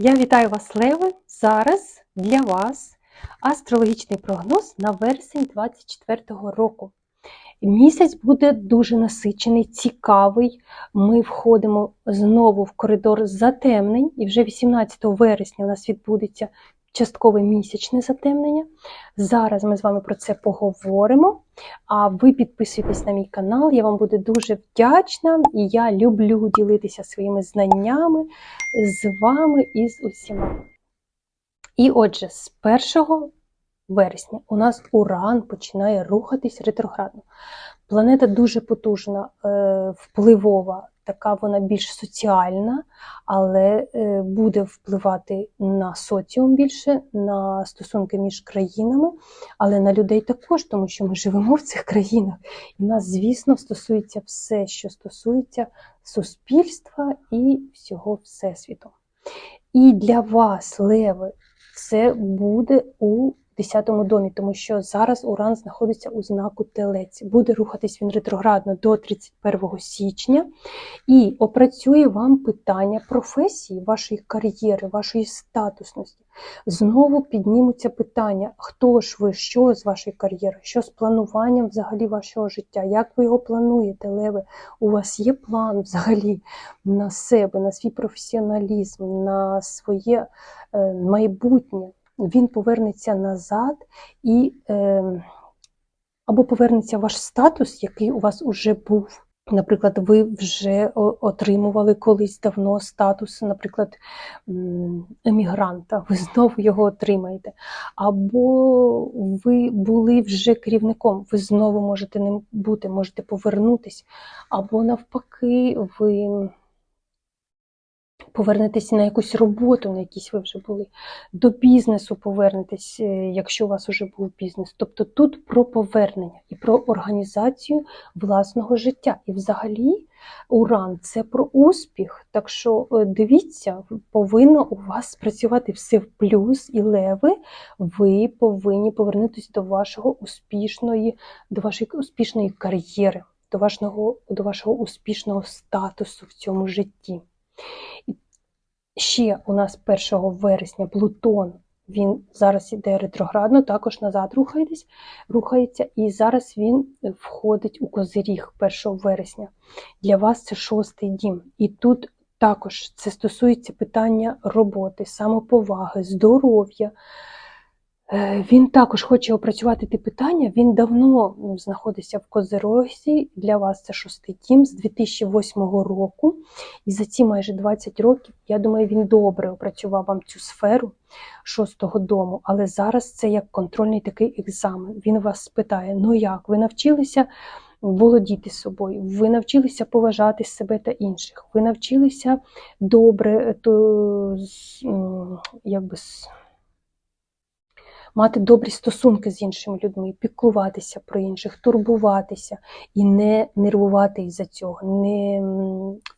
Я вітаю вас, Леви! Зараз для вас астрологічний прогноз на вересень 2024 року. Місяць буде дуже насичений, цікавий. Ми входимо знову в коридор затемнень, і вже 18 вересня у нас відбудеться часткове місячне затемнення. Зараз ми з вами про це поговоримо. А ви підписуйтесь на мій канал, я вам буду дуже вдячна, і я люблю ділитися своїми знаннями з вами і з усіма. І отже, з 1 вересня у нас Уран починає рухатись ретроградно. Планета дуже потужна, е, впливова, така вона більш соціальна, але е, буде впливати на соціум більше, на стосунки між країнами, але на людей також, тому що ми живемо в цих країнах. І нас, звісно, стосується все, що стосується суспільства і всього Всесвіту. І для вас, Леви, це буде у 10-му домі, тому що зараз Уран знаходиться у знаку Телець. Буде рухатись він ретроградно до 31 січня і опрацює вам питання професії, вашої кар'єри, вашої статусності. Знову піднімуться питання, хто ж ви, що з вашої кар'єри, що з плануванням взагалі вашого життя, як ви його плануєте, Леви? У вас є план взагалі на себе, на свій професіоналізм, на своє е, майбутнє він повернеться назад і е, або повернеться ваш статус, який у вас уже був. Наприклад, ви вже отримували колись давно статус, наприклад, емігранта, ви знову його отримаєте. Або ви були вже керівником, ви знову можете ним бути, можете повернутись, або навпаки, ви повернетеся на якусь роботу, на якійсь ви вже були, до бізнесу повернетесь, е, якщо у вас вже був бізнес. Тобто тут про повернення і про організацію власного життя. І взагалі уран це про успіх. Так що е, дивіться, повинно у вас спрацювати все в плюс і леви, ви повинні повернутися до вашого успішної, до вашої успішної кар'єри. До вашого до вашого успішного статусу в цьому житті. Ще у нас 1 вересня Плутон, він зараз іде ретроградно, також назад рухається, рухається, і зараз він входить у Козиріг 1 вересня. Для вас це шостий дім. І тут також це стосується питання роботи, самоповаги, здоров'я. Е, він також хоче опрацювати ті питання. Він давно ну, знаходиться в Козерозі. Для вас це шостий дім з 2008 року. І за ці майже 20 років, я думаю, він добре опрацював вам цю сферу шостого дому. Але зараз це як контрольний такий екзамен. Він вас спитає: ну як, ви навчилися володіти собою, ви навчилися поважати себе та інших, ви навчилися добре то, якби, мати добрі стосунки з іншими людьми, піклуватися про інших, турбуватися і не нервувати із-за цього, не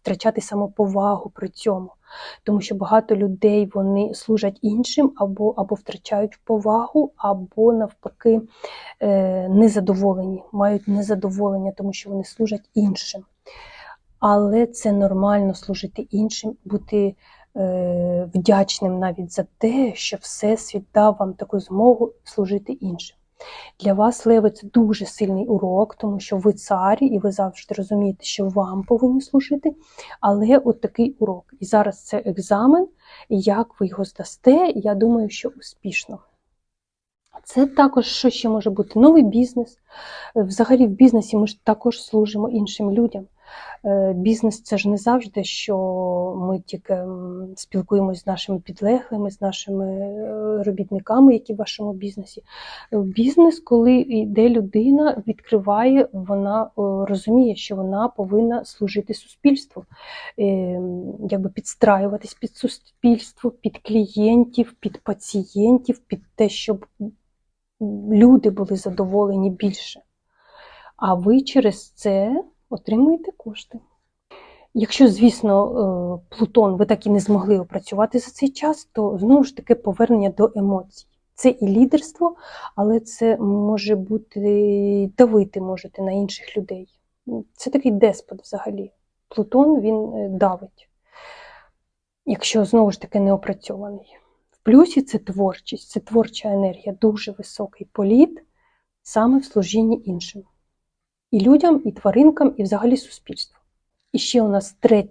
втрачати самоповагу при цьому. Тому що багато людей вони служать іншим, або або втрачають повагу, або навпаки е, незадоволені, мають незадоволення, тому що вони служать іншим. Але це нормально служити іншим, бути вдячним навіть за те, що Всесвіт дав вам таку змогу служити іншим. Для вас, Леви, це дуже сильний урок, тому що ви царі, і ви завжди розумієте, що вам повинні служити. Але от такий урок. І зараз це екзамен, як ви його здасте, я думаю, що успішно. Це також що ще може бути новий бізнес. Взагалі, в бізнесі ми ж також служимо іншим людям. Е, бізнес це ж не завжди, що ми тільки спілкуємося з нашими підлеглими, з нашими е, робітниками, які в вашому бізнесі. Бізнес, коли йде людина, відкриває, вона розуміє, що вона повинна служити суспільству, е, якби підстраюватись під суспільство, під клієнтів, під пацієнтів, під те, щоб люди були задоволені більше. А ви через це отримуєте кошти. Якщо, звісно, е, Плутон ви так і не змогли опрацювати за цей час, то знову ж таки повернення до емоцій. Це і лідерство, але це може бути давити можете на інших людей. Це такий деспот взагалі. Плутон він е, давить. якщо знову ж таки не опрацьований. В плюсі це творчість, це творча енергія, дуже високий політ саме в служінні іншим. І людям, і тваринкам, і взагалі суспільству. І ще у нас 3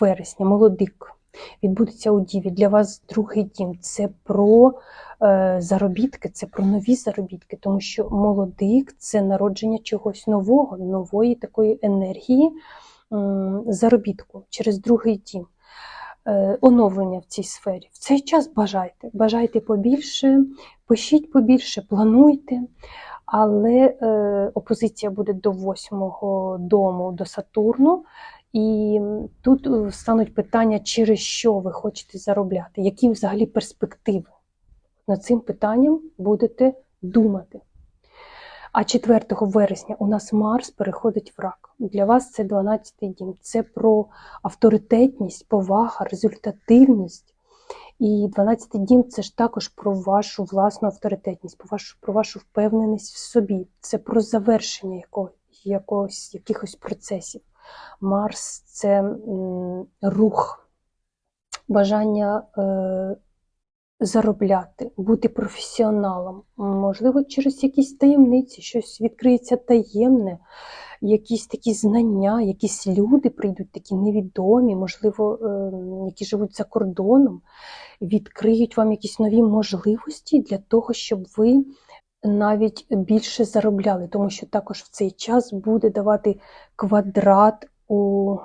вересня молодик відбудеться у Діві. Для вас другий дім. Це про е, заробітки, це про нові заробітки, тому що молодик це народження чогось нового, нової такої енергії м, заробітку через другий дім. Е, оновлення в цій сфері. В цей час бажайте. Бажайте побільше, пишіть побільше, плануйте. Але е, опозиція буде до восьмого дому, до Сатурну, і тут е, стануть питання, через що ви хочете заробляти, які взагалі перспективи. Над цим питанням будете думати. А 4 вересня у нас Марс переходить в рак. Для вас це 12-й дім. Це про авторитетність, повага, результативність. І 12-й дім це ж також про вашу власну авторитетність, про вашу, про вашу впевненість в собі. Це про завершення якого, якогось, якихось процесів. Марс це м, рух, бажання е, заробляти, бути професіоналом. Можливо, через якісь таємниці, щось відкриється таємне, якісь такі знання, якісь люди прийдуть, такі невідомі, можливо, е, які живуть за кордоном, відкриють вам якісь нові можливості для того, щоб ви навіть більше заробляли, тому що також в цей час буде давати квадрат у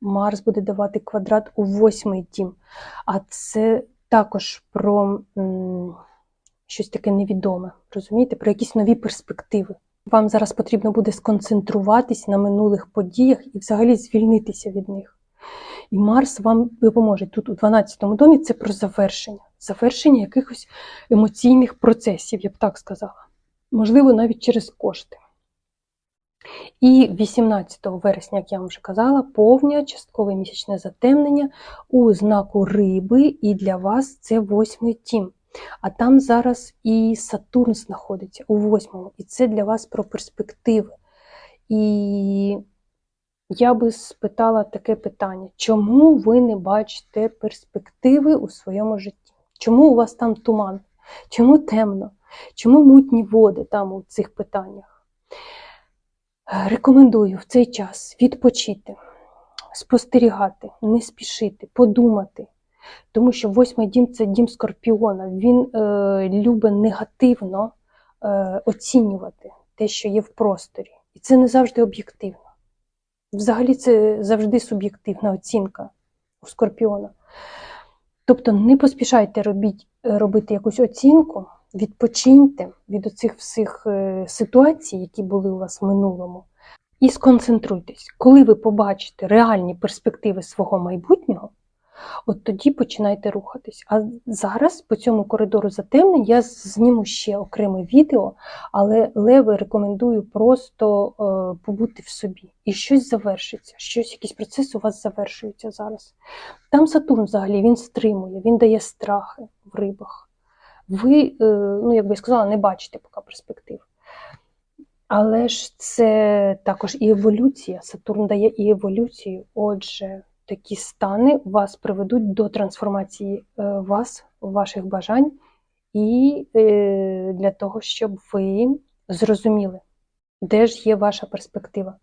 Марс буде давати квадрат у восьмий дім. А це також про щось таке невідоме, розумієте, про якісь нові перспективи. Вам зараз потрібно буде сконцентруватись на минулих подіях і взагалі звільнитися від них. І Марс вам допоможе. Тут у 12-му домі це про завершення, завершення якихось емоційних процесів, я б так сказала. Можливо, навіть через кошти. І 18 вересня, як я вам вже казала, повня часткове місячне затемнення у знаку риби, і для вас це восьмий тім. А там зараз і Сатурн знаходиться у восьмому, і це для вас про перспективи. І я би спитала таке питання: чому ви не бачите перспективи у своєму житті? Чому у вас там туман? Чому темно? Чому мутні води там у цих питаннях? Рекомендую в цей час відпочити, спостерігати, не спішити, подумати. Тому що восьмий дім це дім скорпіона. Він е, любить негативно е, оцінювати те, що є в просторі. І це не завжди об'єктивно. Взагалі, це завжди суб'єктивна оцінка у скорпіона. Тобто не поспішайте робіть, робити якусь оцінку, відпочиньте від оцих всіх е, ситуацій, які були у вас в минулому, і сконцентруйтесь. Коли ви побачите реальні перспективи свого майбутнього, от тоді починайте рухатись. А зараз по цьому коридору затемнень я зніму ще окреме відео, але леви рекомендую просто е, побути в собі. І щось завершиться, щось, якийсь процес у вас завершується зараз. Там Сатурн взагалі він стримує, він дає страхи в рибах. Ви, е, ну, як би я сказала, не бачите поки перспектив. Але ж це також і еволюція. Сатурн дає і еволюцію. Отже, такі стани вас приведуть до трансформації е, вас, ваших бажань, і е, для того, щоб ви зрозуміли, де ж є ваша перспектива.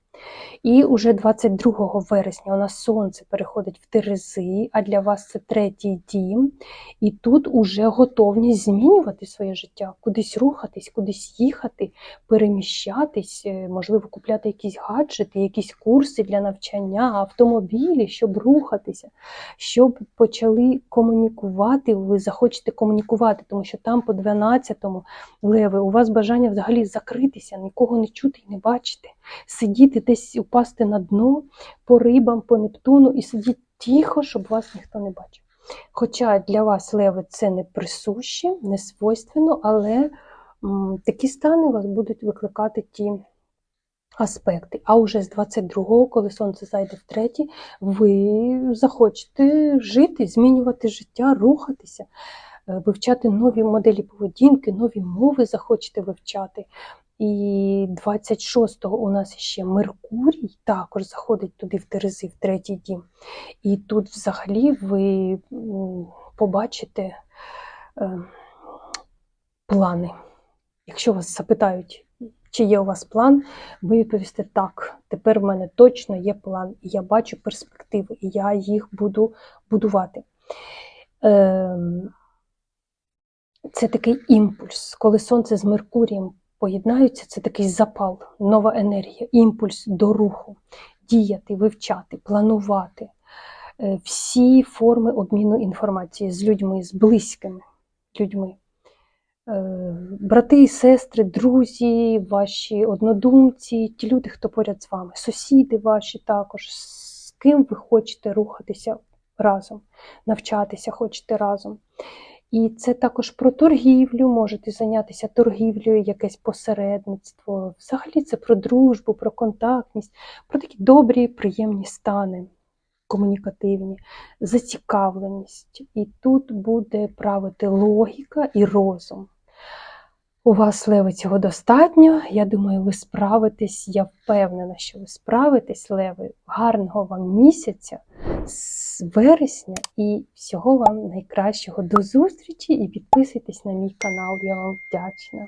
І уже 22 вересня у нас сонце переходить в Терези, а для вас це третій дім. І тут уже готовність змінювати своє життя, кудись рухатись, кудись їхати, переміщатись, е, можливо, купляти якісь гаджети, якісь курси для навчання, автомобілі, щоб рухатися, щоб почали комунікувати. Ви захочете комунікувати, тому що там по 12-му леви у вас бажання взагалі закритися, нікого не чути і не бачити, сидіти десь упасти на дно по рибам, по Нептуну і сидіти тихо, щоб вас ніхто не бачив. Хоча для вас леви це не присуще, не свойственно, але м, такі стани вас будуть викликати ті аспекти. А уже з 22-го, коли сонце зайде в третій, ви захочете жити, змінювати життя, рухатися. Вивчати нові моделі поведінки, нові мови захочете вивчати, І 26-го у нас ще Меркурій також заходить туди в Терези, в третій дім. І тут взагалі ви побачите е, плани. Якщо вас запитають, чи є у вас план, ви відповісте так. Тепер в мене точно є план, і я бачу перспективи, і я їх буду будувати. Ем, Це такий імпульс. Коли сонце з Меркурієм поєднаються, це такий запал, нова енергія, імпульс до руху, діяти, вивчати, планувати. Е, Всі форми обміну інформації з людьми, з близькими людьми. Е, Брати сестри, друзі, ваші однодумці, ті люди, хто поряд з вами, сусіди ваші також, з ким ви хочете рухатися разом, навчатися хочете разом. І це також про торгівлю, можете зайнятися торгівлею, якесь посередництво. Взагалі це про дружбу, про контактність, про такі добрі, приємні стани, комунікативні, зацікавленість. І тут буде правити логіка і розум. У вас, Леви, цього достатньо. Я думаю, ви справитесь. Я впевнена, що ви справитесь, Леви. Гарного вам місяця з вересня і всього вам найкращого. До зустрічі і підписуйтесь на мій канал. Я вам вдячна.